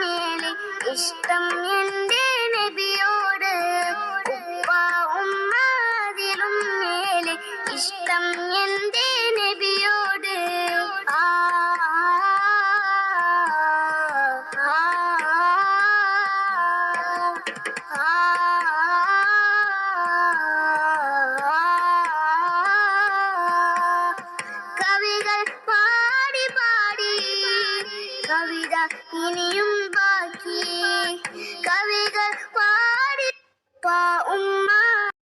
മേലെ ഇഷ്ടം എന്തേ നബിയോട്. ഉപ്പ ഉമ്മാതിലും മേലെ ഇഷ്ടം എന്റെ നബി கவிதா இனியும் பாக்கி. கவிகள் பாடி பாவும்